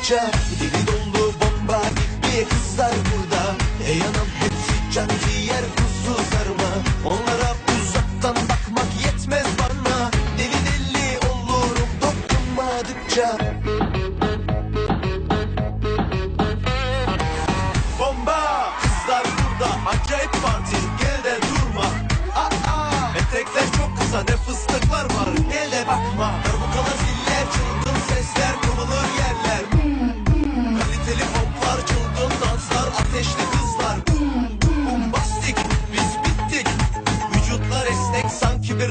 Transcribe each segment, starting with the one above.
sıkça Deli dolu bomba diye kızlar burada. Ey anam hepsi can ciğer kuzu sarma. Onlara uzaktan bakmak yetmez bana. Deli deli olurum dokunmadıkça.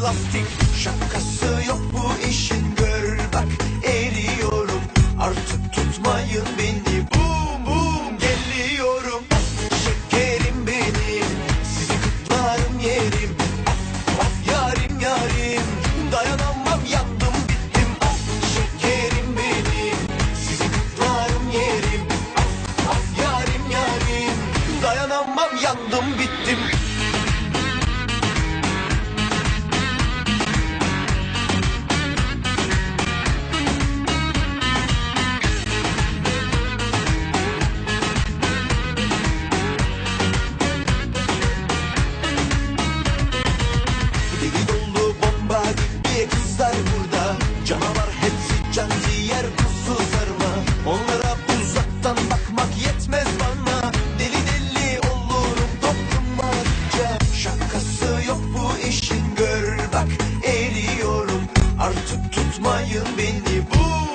plastik Şakası yok bu işin gör bak eriyorum. Artık tutmayın beni. Bum bum geliyorum. Şekerim benim sizi kutlarım yerim. Of of yarim yarim. Dayanamam yandım bittim. Şekerim benim sizi kutlarım yerim. Of of yarim yarim. Dayanamam yandım Anlayın beni bu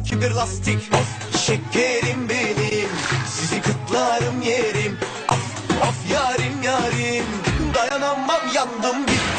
sanki bir lastik. Şekerim benim Sizi kıtlarım yerim. Of of yarim yarim Dayanamam yandım gittim.